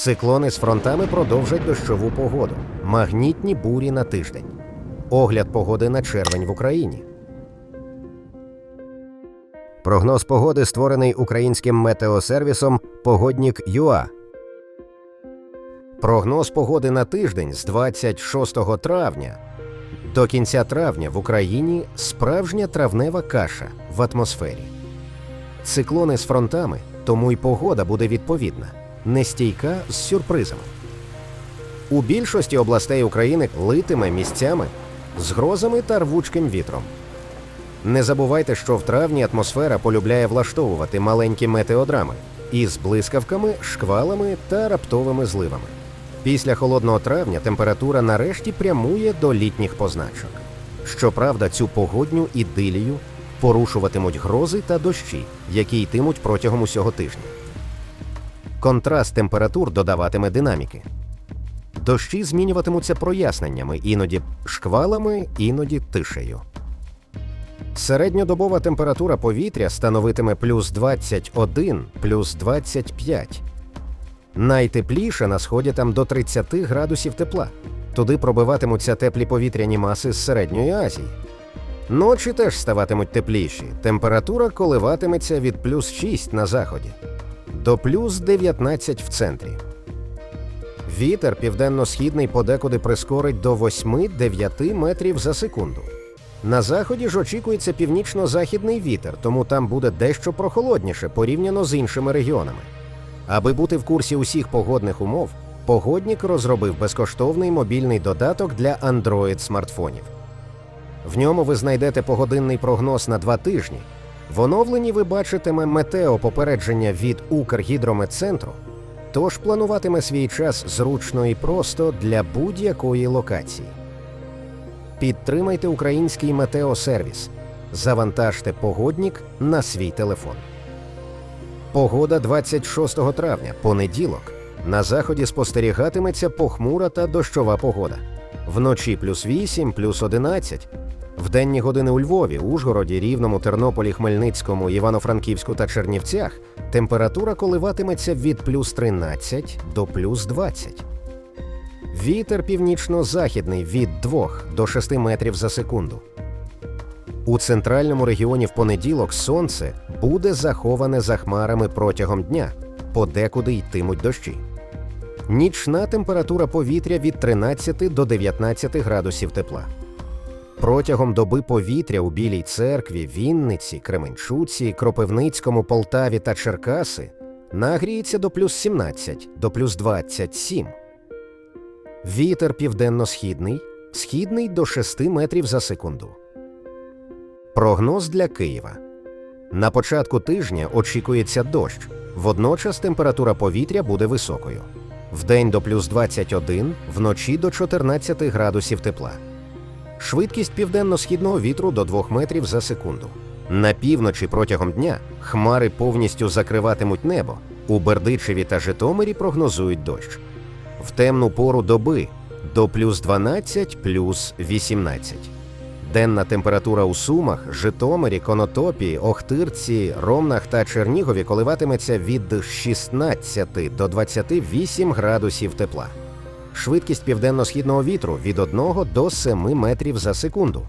Циклони з фронтами продовжать дощову погоду. Магнітні бурі на тиждень. Огляд погоди на червень в Україні. Прогноз погоди створений українським метеосервісом Погоднік ЮА. Прогноз погоди на тиждень з 26 травня до кінця травня в Україні справжня травнева каша в атмосфері. Циклони з фронтами, тому й погода буде відповідна, нестійка з сюрпризами. У більшості областей України литиме місцями з грозами та рвучким вітром. Не забувайте, що в травні атмосфера полюбляє влаштовувати маленькі метеодрами із блискавками, шквалами та раптовими зливами. Після холодного травня температура нарешті прямує до літніх позначок. Щоправда, цю погодню ідилію порушуватимуть грози та дощі, які йтимуть протягом усього тижня. Контраст температур додаватиме динаміки. Дощі змінюватимуться проясненнями, іноді шквалами, іноді тишею. Середньодобова температура повітря становитиме плюс 21, плюс 25. Найтепліше на сході там до 30 градусів тепла. Туди пробиватимуться теплі повітряні маси з середньої Азії. Ночі теж ставатимуть тепліші. Температура коливатиметься від плюс 6 на заході до плюс 19 в центрі. Вітер південно-східний подекуди прискорить до 8-9 метрів за секунду. На заході ж очікується північно-західний вітер, тому там буде дещо прохолодніше порівняно з іншими регіонами. Аби бути в курсі усіх погодних умов, погоднік розробив безкоштовний мобільний додаток для Android смартфонів. В ньому ви знайдете погодинний прогноз на два тижні. В оновленні ви бачитиме метеопопередження від Укргідрометцентру, тож плануватиме свій час зручно і просто для будь-якої локації. Підтримайте український метеосервіс. Завантажте погоднік на свій телефон. Погода 26 травня, понеділок. На заході спостерігатиметься похмура та дощова погода. Вночі плюс 8, плюс 11. В денні години у Львові, Ужгороді, Рівному, Тернополі, Хмельницькому, Івано-Франківську та Чернівцях температура коливатиметься від плюс 13 до плюс 20. Вітер північно-західний від 2 до 6 метрів за секунду. У центральному регіоні в понеділок сонце буде заховане за хмарами протягом дня, подекуди йтимуть дощі. Нічна температура повітря від 13 до 19 градусів тепла. Протягом доби повітря у Білій церкві, Вінниці, Кременчуці, Кропивницькому, Полтаві та Черкаси нагріється до плюс 17, до плюс 27. Вітер південно-східний, східний до 6 метрів за секунду. Прогноз для Києва. На початку тижня очікується дощ. Водночас температура повітря буде високою. Вдень до плюс 21, вночі до 14 градусів тепла. Швидкість південно-східного вітру до 2 метрів за секунду. На півночі протягом дня хмари повністю закриватимуть небо. У Бердичеві та Житомирі прогнозують дощ. В темну пору доби до плюс 12, плюс 18. Денна температура у Сумах, Житомирі, Конотопі, Охтирці, Ромнах та Чернігові коливатиметься від 16 до 28 градусів тепла. Швидкість південно-східного вітру від 1 до 7 метрів за секунду.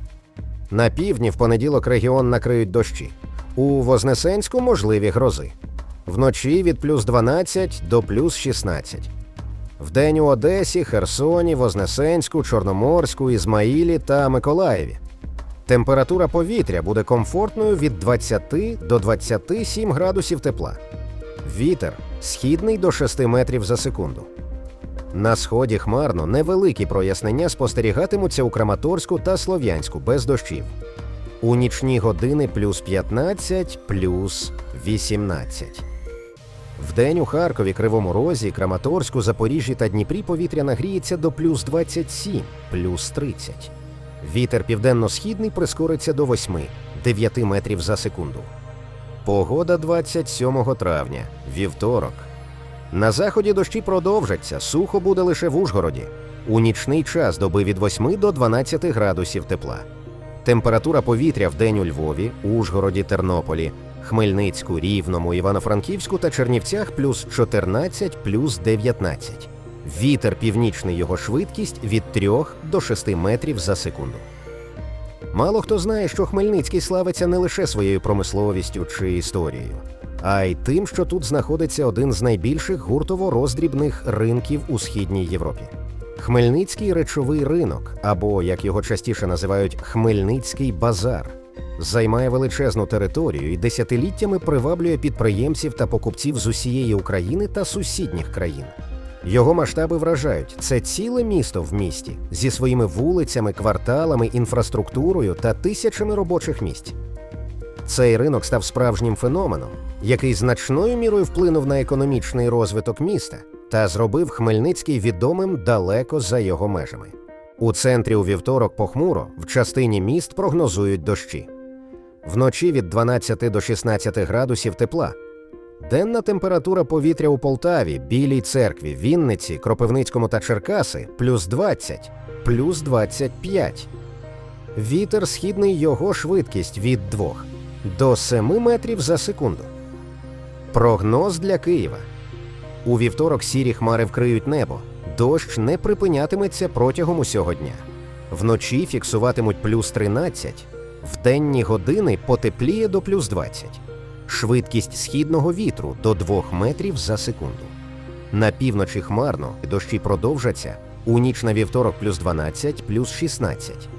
На півдні в понеділок регіон накриють дощі. У Вознесенську можливі грози. Вночі від плюс 12 до плюс 16. Вдень у Одесі, Херсоні, Вознесенську, Чорноморську, Ізмаїлі та Миколаєві. Температура повітря буде комфортною від 20 до 27 градусів тепла. Вітер східний до 6 метрів за секунду. На сході хмарно невеликі прояснення спостерігатимуться у Краматорську та Слов'янську без дощів. У нічні години плюс 15, плюс 18. Вдень у Харкові, Кривому Розі, Краматорську, Запоріжжі та Дніпрі повітря нагріється до плюс 27, плюс 30. Вітер південно-східний прискориться до 8, 9 метрів за секунду. Погода 27 травня, вівторок. На заході дощі продовжаться, сухо буде лише в Ужгороді. У нічний час доби від 8 до 12 градусів тепла. Температура повітря в день у Львові, Ужгороді, Тернополі Хмельницьку, Рівному, Івано-Франківську та Чернівцях плюс 14 плюс 19. Вітер північний його швидкість від 3 до 6 метрів за секунду. Мало хто знає, що Хмельницький славиться не лише своєю промисловістю чи історією, а й тим, що тут знаходиться один з найбільших гуртово-роздрібних ринків у східній Європі. Хмельницький речовий ринок, або як його частіше називають Хмельницький базар, займає величезну територію і десятиліттями приваблює підприємців та покупців з усієї України та сусідніх країн. Його масштаби вражають це ціле місто в місті зі своїми вулицями, кварталами, інфраструктурою та тисячами робочих місць. Цей ринок став справжнім феноменом, який значною мірою вплинув на економічний розвиток міста та зробив Хмельницький відомим далеко за його межами. У центрі у вівторок похмуро в частині міст прогнозують дощі. Вночі від 12 до 16 градусів тепла. Денна температура повітря у Полтаві, Білій церкві, Вінниці, Кропивницькому та Черкаси плюс 20, плюс 25. Вітер східний його швидкість від 2 до 7 метрів за секунду. Прогноз для Києва. У вівторок сірі хмари вкриють небо. Дощ не припинятиметься протягом усього дня. Вночі фіксуватимуть плюс 13, в денні години потепліє до плюс 20. Швидкість східного вітру до 2 метрів за секунду. На півночі хмарно дощі продовжаться. У ніч на вівторок плюс 12, плюс 16.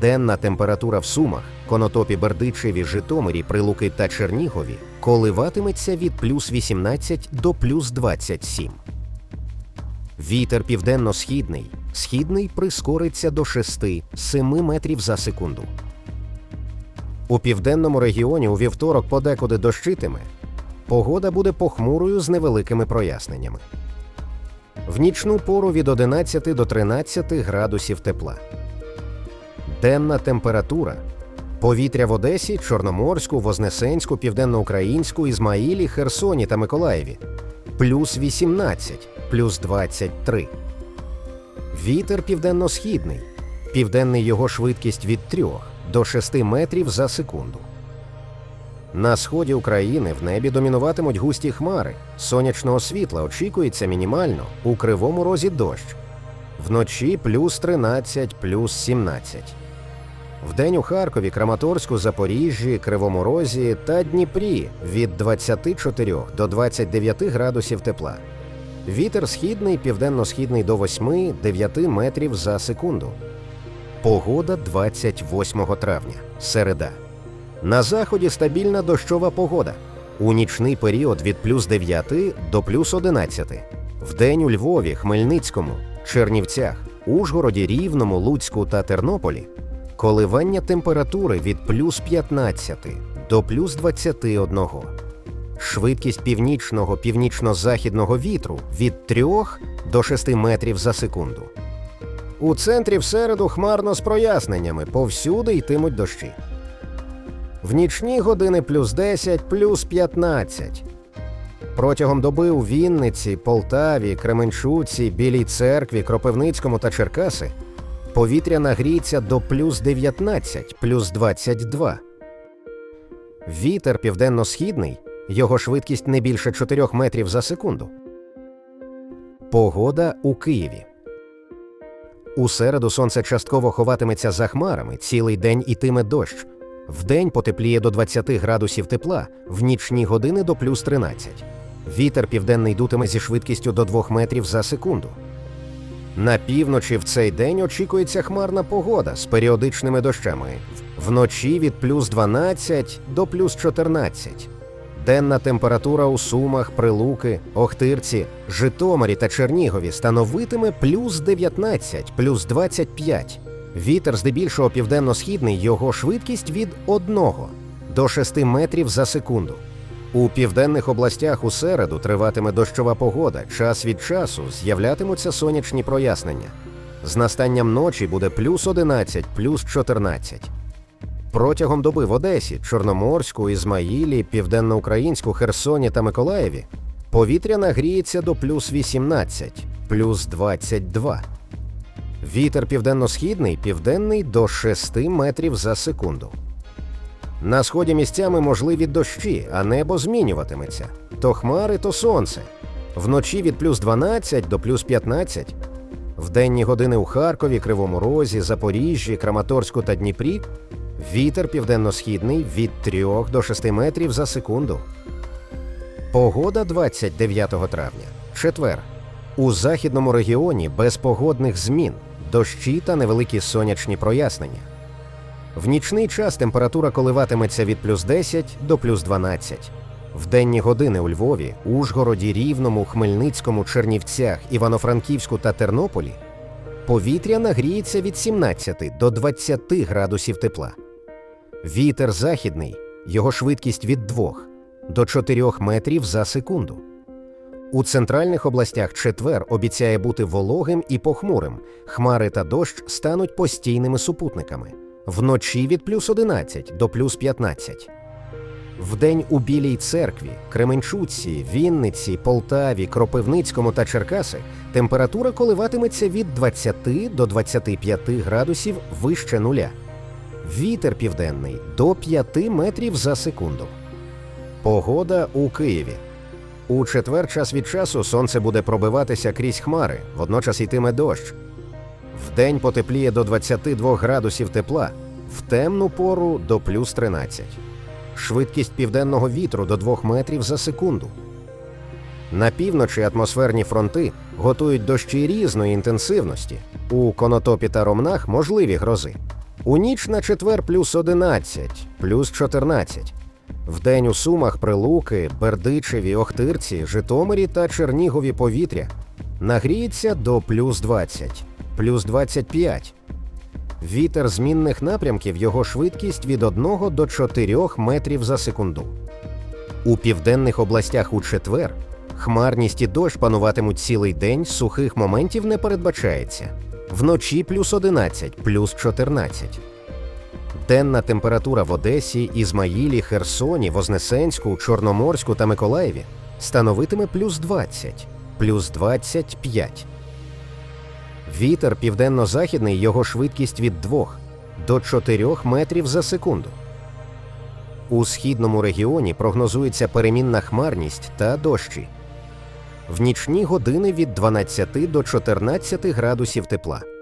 Денна температура в Сумах, Конотопі, Бердичеві, Житомирі, Прилуки та Чернігові коливатиметься від плюс 18 до плюс 27. Вітер південно-східний. Східний прискориться до 6-7 метрів за секунду. У південному регіоні у вівторок подекуди дощитиме. Погода буде похмурою з невеликими проясненнями. В нічну пору від 11 до 13 градусів тепла. Денна температура. Повітря в Одесі, Чорноморську, Вознесенську, Південноукраїнську, Ізмаїлі, Херсоні та Миколаєві плюс 18, плюс 23. Вітер південно-східний. Південний його швидкість від 3 до 6 метрів за секунду. На сході України в небі домінуватимуть густі хмари. Сонячного світла очікується мінімально у кривому розі дощ. Вночі плюс 13, плюс 17. Вдень у Харкові, Краматорську, Запоріжжі, Кривому Розі та Дніпрі від 24 до 29 градусів тепла. Вітер східний, південно-східний до 8-9 метрів за секунду. Погода 28 травня. Середа. На заході стабільна дощова погода. У нічний період від плюс 9 до плюс 11. Вдень у Львові, Хмельницькому, Чернівцях, Ужгороді, Рівному, Луцьку та Тернополі коливання температури від плюс 15 до плюс 21. Швидкість північного північно-західного вітру від 3 до 6 метрів за секунду. У центрі в середу хмарно з проясненнями, повсюди йтимуть дощі. В нічні години плюс 10, плюс 15. Протягом доби у Вінниці, Полтаві, Кременчуці, Білій церкві, Кропивницькому та Черкаси повітря нагріється до плюс 19, плюс 22. Вітер південно-східний, його швидкість не більше 4 метрів за секунду. Погода у Києві. У середу сонце частково ховатиметься за хмарами, цілий день ітиме дощ. Вдень потепліє до 20 градусів тепла, в нічні години до плюс 13. Вітер південний дутиме зі швидкістю до 2 метрів за секунду. На півночі в цей день очікується хмарна погода з періодичними дощами. Вночі від плюс 12 до плюс 14. Денна температура у Сумах, Прилуки, Охтирці, Житомирі та Чернігові становитиме плюс 19, плюс 25. Вітер здебільшого південно-східний, його швидкість від 1 до 6 метрів за секунду. У південних областях у середу триватиме дощова погода. Час від часу з'являтимуться сонячні прояснення. З настанням ночі буде плюс 11, плюс 14. Протягом доби в Одесі, Чорноморську, Ізмаїлі, Південноукраїнську, Херсоні та Миколаєві повітря нагріється до плюс 18, плюс 22. Вітер південно-східний, південний до 6 метрів за секунду. На сході місцями можливі дощі, а небо змінюватиметься. То хмари, то сонце. Вночі від плюс 12 до плюс 15. В денні години у Харкові, Кривому Розі, Запоріжжі, Краматорську та Дніпрі вітер південно-східний від 3 до 6 метрів за секунду. Погода 29 травня. Четвер. У західному регіоні без погодних змін, дощі та невеликі сонячні прояснення. В нічний час температура коливатиметься від плюс 10 до плюс 12. В денні години у Львові, Ужгороді, Рівному, Хмельницькому, Чернівцях, Івано-Франківську та Тернополі повітря нагріється від 17 до 20 градусів тепла. Вітер західний, його швидкість від 2 до 4 метрів за секунду. У центральних областях четвер обіцяє бути вологим і похмурим. Хмари та дощ стануть постійними супутниками. Вночі від плюс 11 до плюс 15. Вдень у Білій церкві, Кременчуці, Вінниці, Полтаві, Кропивницькому та Черкаси температура коливатиметься від 20 до 25 градусів вище нуля. Вітер південний до 5 метрів за секунду. Погода у Києві. У четвер час від часу сонце буде пробиватися крізь хмари, водночас йтиме дощ. Вдень потепліє до 22 градусів тепла, в темну пору до плюс 13. Швидкість південного вітру до 2 метрів за секунду. На півночі атмосферні фронти готують дощі різної інтенсивності. У Конотопі та Ромнах можливі грози. У ніч на четвер плюс 11, плюс 14. Вдень у Сумах, Прилуки, Бердичеві, Охтирці, Житомирі та Чернігові повітря нагріється до плюс 20, плюс 25. Вітер змінних напрямків його швидкість від 1 до 4 метрів за секунду. У південних областях у четвер хмарність і дощ пануватимуть цілий день, сухих моментів не передбачається. Вночі плюс 11, плюс 14. Денна температура в Одесі, Ізмаїлі, Херсоні, Вознесенську, Чорноморську та Миколаєві становитиме плюс 20, плюс 25. Вітер південно-західний його швидкість від 2 до 4 метрів за секунду. У східному регіоні прогнозується перемінна хмарність та дощі. В нічні години від 12 до 14 градусів тепла.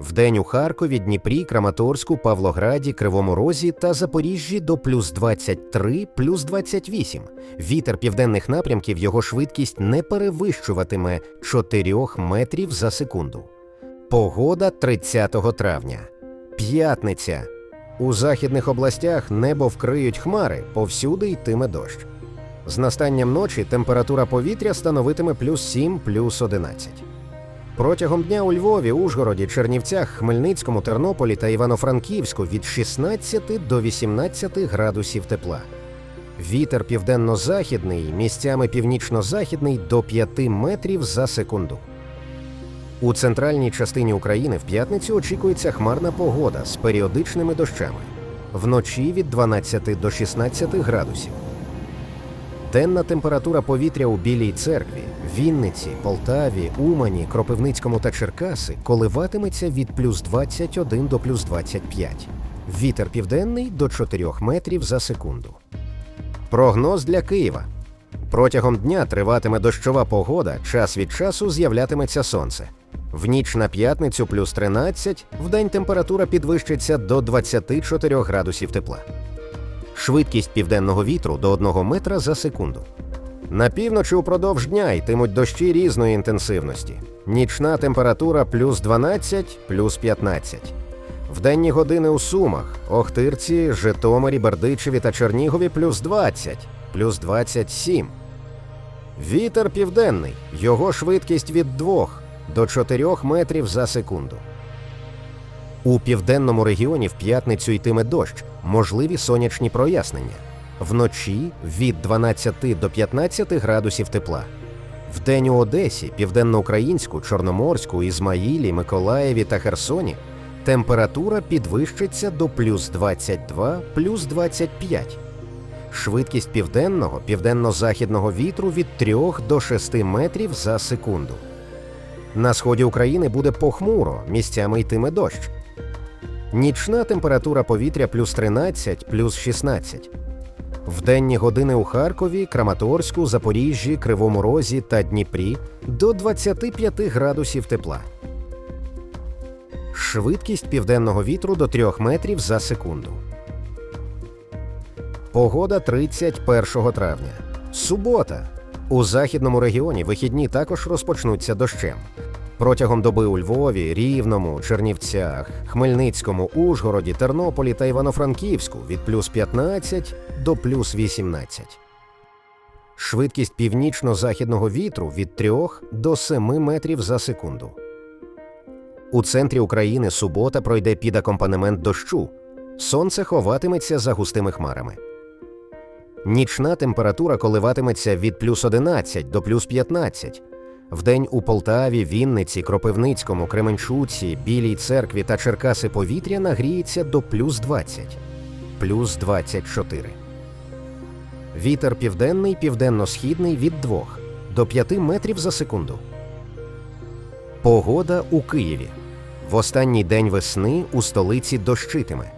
Вдень у Харкові, Дніпрі, Краматорську, Павлограді, Кривому Розі та Запоріжжі до плюс 23, плюс 28. Вітер південних напрямків його швидкість не перевищуватиме 4 метрів за секунду. Погода 30 травня. П'ятниця. У західних областях небо вкриють хмари, повсюди йтиме дощ. З настанням ночі температура повітря становитиме плюс 7, плюс 11. Протягом дня у Львові, Ужгороді, Чернівцях, Хмельницькому, Тернополі та Івано-Франківську від 16 до 18 градусів тепла. Вітер південно-західний, місцями північно-західний до 5 метрів за секунду. У центральній частині України в п'ятницю очікується хмарна погода з періодичними дощами. Вночі від 12 до 16 градусів. Денна температура повітря у Білій церкві, Вінниці, Полтаві, Умані, Кропивницькому та Черкаси коливатиметься від плюс 21 до плюс 25. Вітер південний до 4 метрів за секунду. Прогноз для Києва. Протягом дня триватиме дощова погода, час від часу з'являтиметься сонце. В ніч на п'ятницю плюс 13, вдень температура підвищиться до 24 градусів тепла. Швидкість південного вітру до 1 метра за секунду. На півночі упродовж дня йтимуть дощі різної інтенсивності. Нічна температура плюс 12, плюс 15. В денні години у Сумах, Охтирці, Житомирі, Бердичеві та Чернігові плюс 20, плюс 27. Вітер південний. Його швидкість від 2 до 4 метрів за секунду. У південному регіоні в п'ятницю йтиме дощ, можливі сонячні прояснення. Вночі від 12 до 15 градусів тепла. Вдень у Одесі, Південноукраїнську, Чорноморську, Ізмаїлі, Миколаєві та Херсоні температура підвищиться до плюс 22, плюс 25. Швидкість південного, південно-західного вітру від 3 до 6 метрів за секунду. На сході України буде похмуро, місцями йтиме дощ. Нічна температура повітря плюс 13, плюс 16. В денні години у Харкові, Краматорську, Запоріжжі, Кривому Розі та Дніпрі до 25 градусів тепла. Швидкість південного вітру до 3 метрів за секунду. Погода 31 травня. Субота. У західному регіоні вихідні також розпочнуться дощем. Протягом доби у Львові, Рівному, Чернівцях, Хмельницькому, Ужгороді, Тернополі та Івано-Франківську від плюс 15 до плюс 18. Швидкість північно-західного вітру від 3 до 7 метрів за секунду. У центрі України субота пройде під акомпанемент дощу. Сонце ховатиметься за густими хмарами. Нічна температура коливатиметься від плюс 11 до плюс 15. Вдень у Полтаві, Вінниці, Кропивницькому, Кременчуці, Білій церкві та Черкаси повітря нагріється до плюс 20, плюс 24. Вітер південний, південно-східний від 2 до 5 метрів за секунду. Погода у Києві. В останній день весни у столиці дощитиме.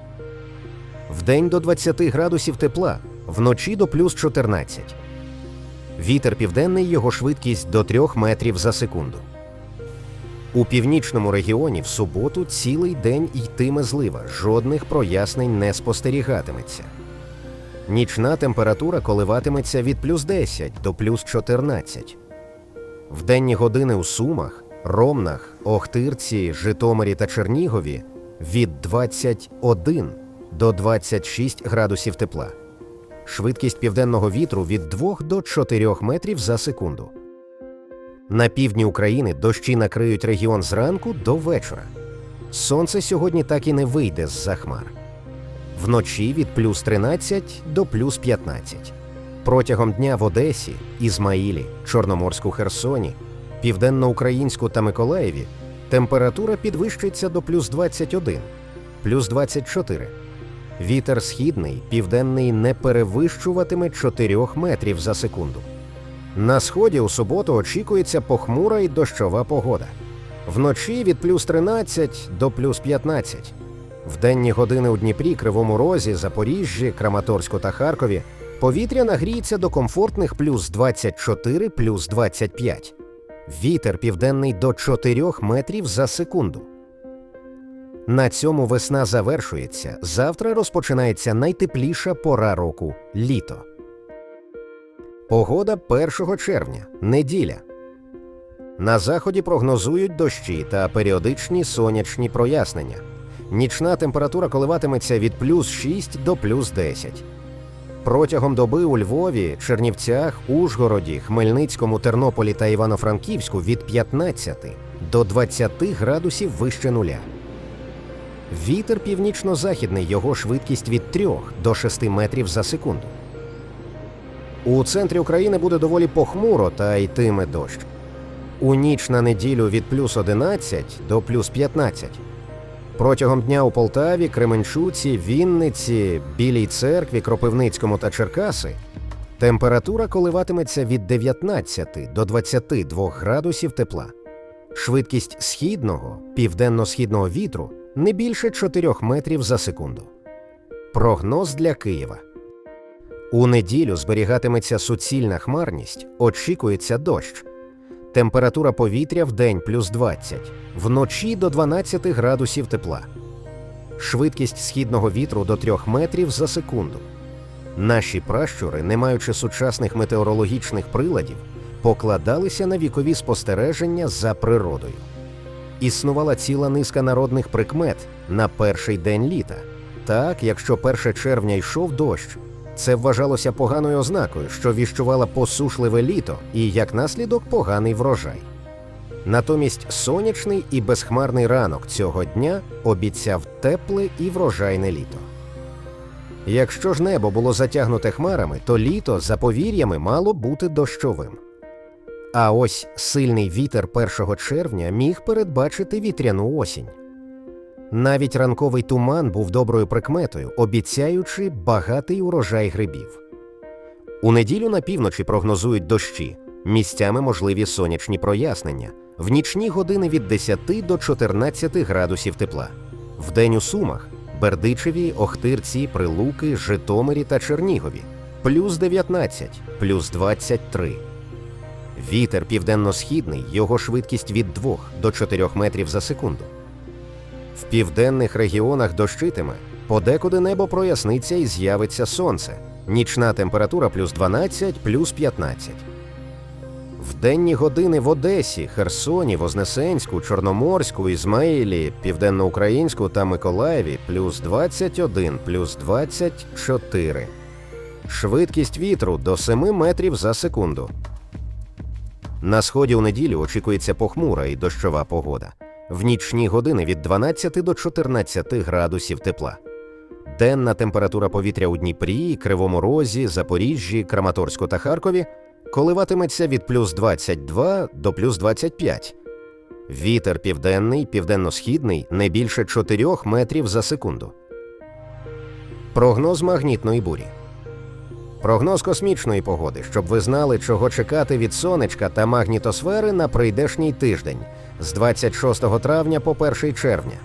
Вдень до 20 градусів тепла, вночі до плюс 14. Вітер південний його швидкість до 3 метрів за секунду. У північному регіоні в суботу цілий день йтиме злива, жодних прояснень не спостерігатиметься. Нічна температура коливатиметься від плюс 10 до плюс 14. В денні години у Сумах, Ромнах, Охтирці, Житомирі та Чернігові від 21 до 26 градусів тепла. Швидкість південного вітру від 2 до 4 метрів за секунду. На півдні України дощі накриють регіон зранку до вечора. Сонце сьогодні так і не вийде з-за хмар. Вночі від плюс 13 до плюс 15. Протягом дня в Одесі, Ізмаїлі, Чорноморську Херсоні, Південноукраїнську та Миколаєві температура підвищиться до плюс 21, плюс 24. Вітер східний, південний не перевищуватиме 4 метрів за секунду. На сході у суботу очікується похмура і дощова погода. Вночі від плюс 13 до плюс 15. В денні години у Дніпрі, Кривому Розі, Запоріжжі, Краматорську та Харкові повітря нагріється до комфортних плюс 24, плюс 25. Вітер південний до 4 метрів за секунду. На цьому весна завершується. Завтра розпочинається найтепліша пора року літо. Погода 1 червня. Неділя. На заході прогнозують дощі та періодичні сонячні прояснення. Нічна температура коливатиметься від плюс 6 до плюс 10. Протягом доби у Львові, Чернівцях, Ужгороді, Хмельницькому, Тернополі та Івано-Франківську від 15 до 20 градусів вище нуля. Вітер північно-західний, його швидкість від 3 до 6 метрів за секунду. У центрі України буде доволі похмуро та йтиме дощ. У ніч на неділю від плюс 11 до плюс 15. Протягом дня у Полтаві, Кременчуці, Вінниці, Білій церкві, Кропивницькому та Черкаси температура коливатиметься від 19 до 22 градусів тепла. Швидкість східного, південно-східного вітру не більше 4 метрів за секунду. Прогноз для Києва. У неділю зберігатиметься суцільна хмарність, очікується дощ. Температура повітря в день плюс 20, вночі до 12 градусів тепла. Швидкість східного вітру до 3 метрів за секунду. Наші пращури, не маючи сучасних метеорологічних приладів, покладалися на вікові спостереження за природою. Існувала ціла низка народних прикмет на перший день літа. Так, якщо 1 червня йшов дощ, це вважалося поганою ознакою, що віщувала посушливе літо і, як наслідок, поганий врожай. Натомість сонячний і безхмарний ранок цього дня обіцяв тепле і врожайне літо. Якщо ж небо було затягнуте хмарами, то літо за повір'ями мало бути дощовим. А ось сильний вітер 1 червня міг передбачити вітряну осінь. Навіть ранковий туман був доброю прикметою, обіцяючи багатий урожай грибів. У неділю на півночі прогнозують дощі, місцями можливі сонячні прояснення, в нічні години від 10 до 14 градусів тепла. Вдень у Сумах, Бердичеві, Охтирці, Прилуки, Житомирі та Чернігові плюс 19, плюс 23. Вітер південно-східний, його швидкість від 2 до 4 метрів за секунду. В південних регіонах дощитиме, подекуди небо проясниться і з'явиться сонце. Нічна температура плюс 12, плюс 15. В денні години в Одесі, Херсоні, Вознесенську, Чорноморську, Ізмаїлі, Південноукраїнську та Миколаєві плюс 21, плюс 24. Швидкість вітру до 7 метрів за секунду. На сході у неділю очікується похмура і дощова погода. В нічні години від 12 до 14 градусів тепла. Денна температура повітря у Дніпрі, Кривому Розі, Запоріжжі, Краматорську та Харкові коливатиметься від плюс 22 до плюс 25. Вітер південний, південно-східний не більше 4 метрів за секунду. Прогноз магнітної бурі. Прогноз космічної погоди, щоб ви знали, чого чекати від сонечка та магнітосфери на прийдешній тиждень з 26 травня по 1 червня.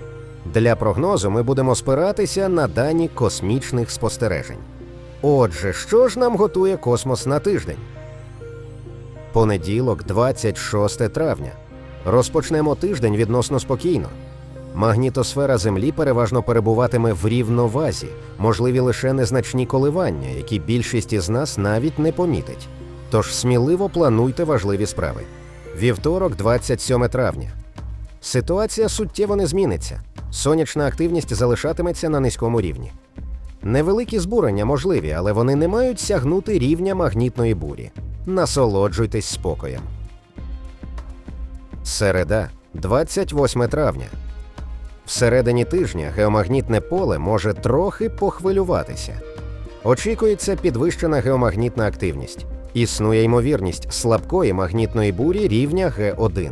Для прогнозу ми будемо спиратися на дані космічних спостережень. Отже, що ж нам готує космос на тиждень? Понеділок, 26 травня. Розпочнемо тиждень відносно спокійно. Магнітосфера Землі переважно перебуватиме в рівновазі, можливі лише незначні коливання, які більшість із нас навіть не помітить. Тож сміливо плануйте важливі справи. Вівторок, 27 травня. Ситуація суттєво не зміниться. Сонячна активність залишатиметься на низькому рівні. Невеликі збурення можливі, але вони не мають сягнути рівня магнітної бурі. Насолоджуйтесь спокоєм. Середа, 28 травня. Всередині тижня геомагнітне поле може трохи похвилюватися. Очікується підвищена геомагнітна активність. Існує ймовірність слабкої магнітної бурі рівня Г1.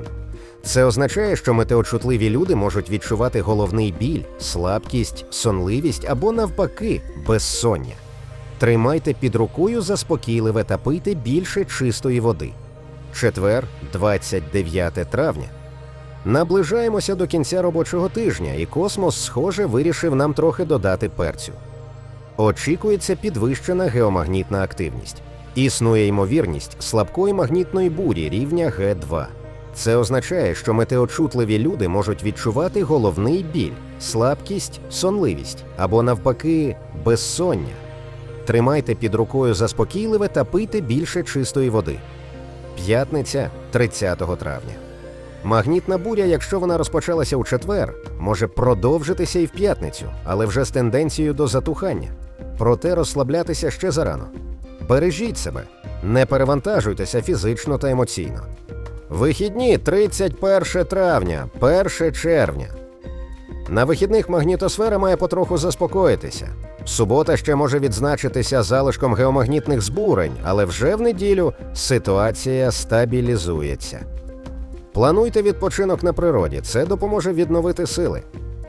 Це означає, що метеочутливі люди можуть відчувати головний біль, слабкість, сонливість або навпаки безсоння. Тримайте під рукою заспокійливе та пийте більше чистої води. Четвер, 29 травня. Наближаємося до кінця робочого тижня, і космос, схоже, вирішив нам трохи додати перцю. Очікується підвищена геомагнітна активність. Існує ймовірність слабкої магнітної бурі рівня Г2. Це означає, що метеочутливі люди можуть відчувати головний біль, слабкість, сонливість або навпаки безсоння. Тримайте під рукою заспокійливе та пийте більше чистої води. П'ятниця 30 травня. Магнітна буря, якщо вона розпочалася у четвер, може продовжитися і в п'ятницю, але вже з тенденцією до затухання. Проте розслаблятися ще зарано. Бережіть себе, не перевантажуйтеся фізично та емоційно. Вихідні 31 травня, 1 червня. На вихідних магнітосфера має потроху заспокоїтися. Субота ще може відзначитися залишком геомагнітних збурень, але вже в неділю ситуація стабілізується. Плануйте відпочинок на природі, це допоможе відновити сили.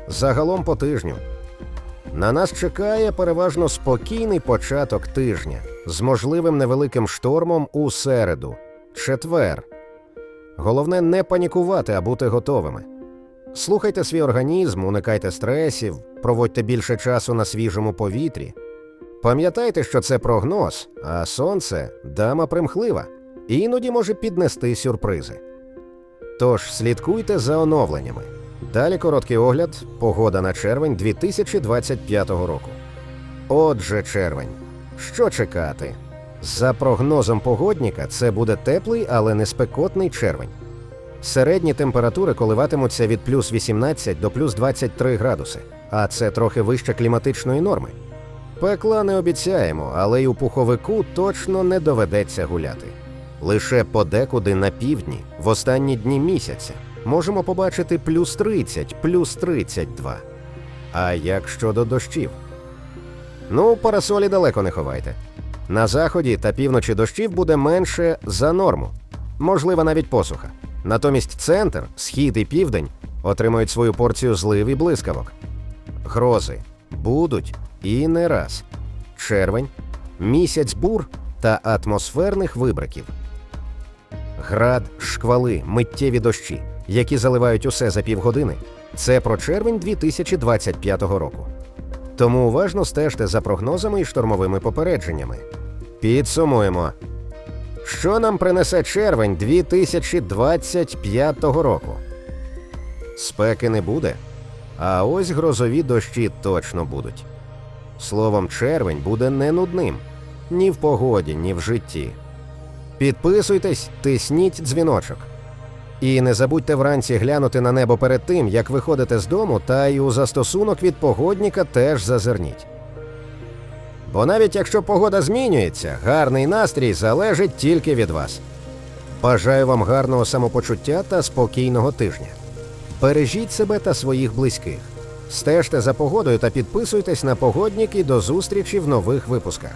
Загалом по тижню. На нас чекає переважно спокійний початок тижня з можливим невеликим штормом у середу, четвер. Головне не панікувати, а бути готовими. Слухайте свій організм, уникайте стресів, проводьте більше часу на свіжому повітрі. Пам'ятайте, що це прогноз, а сонце дама примхлива, і іноді може піднести сюрпризи. Тож слідкуйте за оновленнями. Далі короткий огляд, погода на червень 2025 року. Отже, червень. Що чекати? За прогнозом погодніка, це буде теплий, але не спекотний червень. Середні температури коливатимуться від плюс 18 до плюс 23 градуси, а це трохи вище кліматичної норми. Пекла не обіцяємо, але й у пуховику точно не доведеться гуляти. Лише подекуди на півдні, в останні дні місяця, можемо побачити плюс 30, плюс 32. А як щодо дощів? Ну, парасолі далеко не ховайте. На заході та півночі дощів буде менше за норму, можлива навіть посуха. Натомість центр, схід і південь отримають свою порцію злив і блискавок. Грози будуть і не раз. Червень, місяць бур та атмосферних вибриків. Град, шквали, миттєві дощі. які заливають усе за півгодини, це про червень 2025 року. Тому уважно стежте за прогнозами і штормовими попередженнями. Підсумуємо. Що нам принесе червень 2025 року? Спеки не буде, а ось грозові дощі точно будуть. Словом, червень буде не нудним ні в погоді, ні в житті. Підписуйтесь, тисніть дзвіночок. І не забудьте вранці глянути на небо перед тим, як виходите з дому, та й у застосунок від погодніка теж зазирніть. Бо навіть якщо погода змінюється, гарний настрій залежить тільки від вас. Бажаю вам гарного самопочуття та спокійного тижня. Бережіть себе та своїх близьких. Стежте за погодою та підписуйтесь на погоднік і до зустрічі в нових випусках.